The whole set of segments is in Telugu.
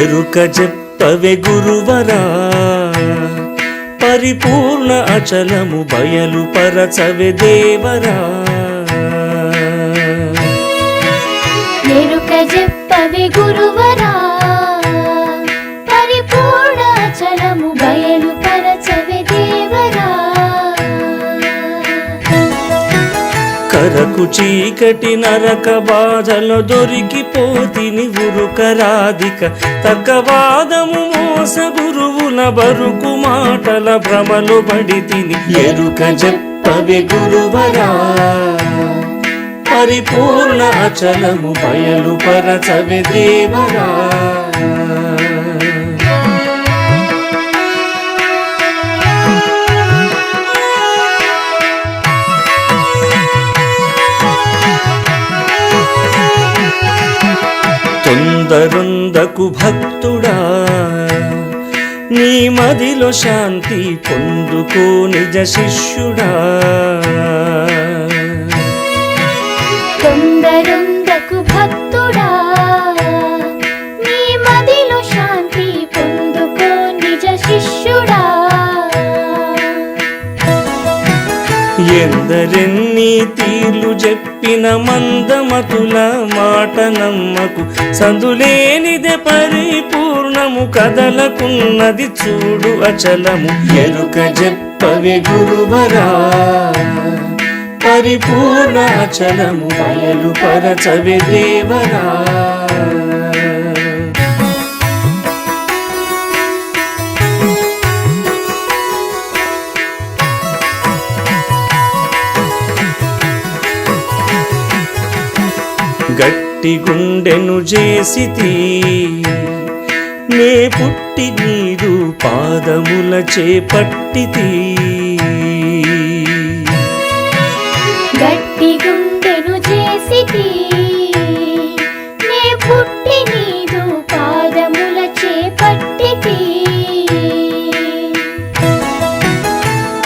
ఎరుక చెప్పవే గురువరా. పరిపూర్ణ అచలము బయలు పరచవే దేవరా. ఎరుక చెప్పవే గురువరా కరకు చీకటి నరక బాధలో దొరికిపోతిని ఉరుకరాధిక తగ్గవాదము మోస గురువుల బరుకు మాటల భ్రమలు పడి తిని ఎరుక చెప్పవే గురువరా. పరిపూర్ణ అచలము బయలు పరచవే దేవరా. తొందరొందకు భక్తుడా నీ మదిలో శాంతి పొందుకో నిజ శిష్యుడా. ఎందరెన్ని తీర్లు చెప్పిన మందమతుల మాట నమ్మకు సందులేనిదే పరిపూర్ణము కదలకున్నది చూడు అచలము. ఎరుక చెప్పవే గురువరా పరిపూర్ణ అచలము. బయలు పరచవే దేవరా. గట్టి గుండెను చేసితి నే పుట్టి నీరు పాదముల చేపట్టితి. గట్టి గుండెను చేసితి నే పుట్టి నీదు పాదముల చేపట్టితి.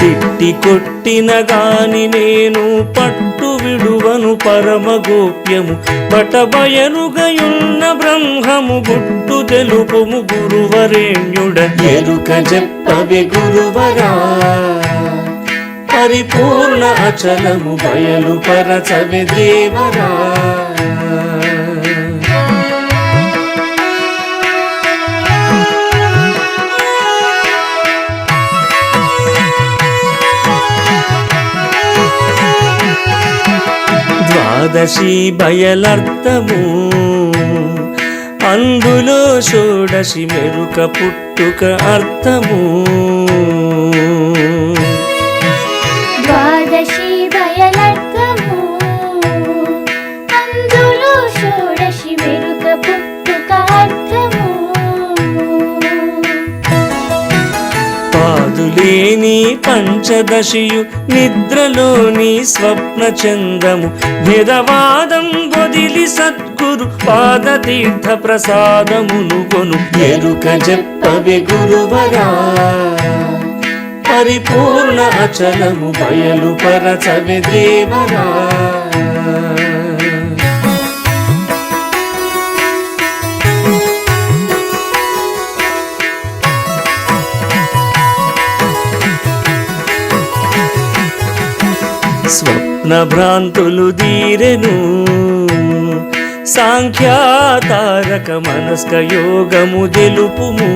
తిట్టి కొట్టిన గాని నేను పట్టు విడువను పరమ గోప్యము బటబయలుగయున్న బ్రహ్మము గుట్టు తెలుపుము గురువరేణ్యుడ. ఎరుక చెప్పవి గురువరా. పరిపూర్ణ అచలము బయలు పరచవే దేవరా. ద్వాదశి బయలర్థము అందులో షోడశి మెరుక పుట్టుక అర్థము. లేని పంచదశియు నిద్రలోని స్వప్న చందము. భేదవాదం వదిలి సద్గురు పాదతీర్థ ప్రసాదమును కొను. ఎరుక చెప్పవే గురువరా. పరిపూర్ణ అచలము బయలు పరచవే దేవరా. భ్రాంతులు దీరెను సాంఖ్యాతారక మనస్క యోగము తెలుపుము.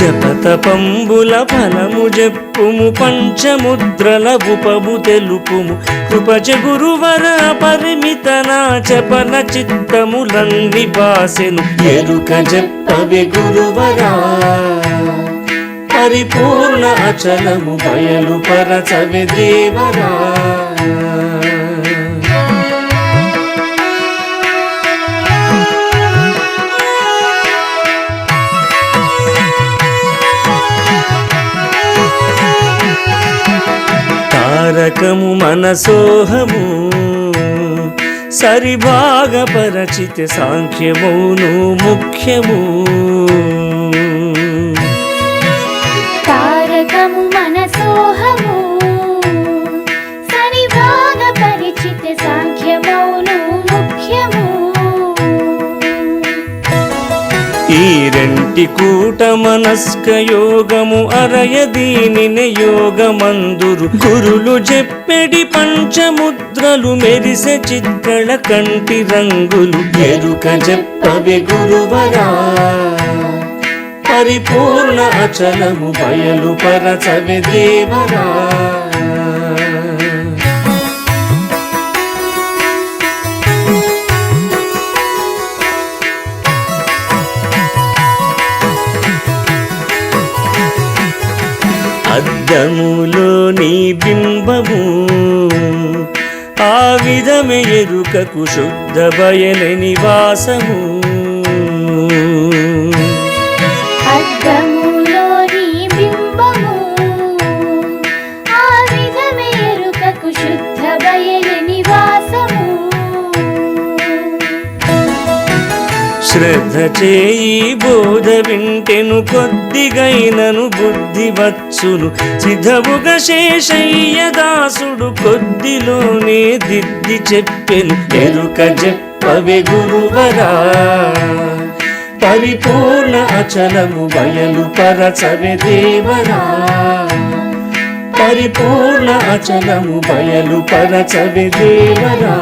జపతపంబుల ఫలము చెప్పుము పంచముద్రల ఉపము తెలుపుము. కృపచ గురువర పరిమిత నా చపన చిత్తములన్ని బాసెను ఎరుక చెప్పవే గురువరా. పరిపూర్ణ అచలము బయలు పరచవే దేవరా. తారకము మనసోహము సరిభాగపరచిత సాంఖ్యమును ముఖ్యము. ఈ రెంటి కూట మనస్క యోగము అరయ దీనిని యోగమందురు. గురులు చెప్పెడి పంచముద్రలు మెరిసె చిత్రల కంటి రంగులు. ఎరుక చెప్పవే గురువరా. పరిపూర్ణ అచలము బయలు పరచవే దేవరా. అద్దములో నీ బింబము. ఆ విధమే ఎరుకకు శుద్ధ బయలు నివాసము. శ్రద్ధ చేయి బోధ వింటెను కొద్దిగైనను బుద్ధి వచ్చును సిద్ధముగ శేషయ్య దాసుడు కొద్దిలోనే దిద్ది చెప్పెను. ఎరుక చెప్పవే గురువరా. పరిపూర్ణ అచలము బయలు పరచవే దేవరా. పరిపూర్ణ అచలము బయలు పరచవే దేవరా.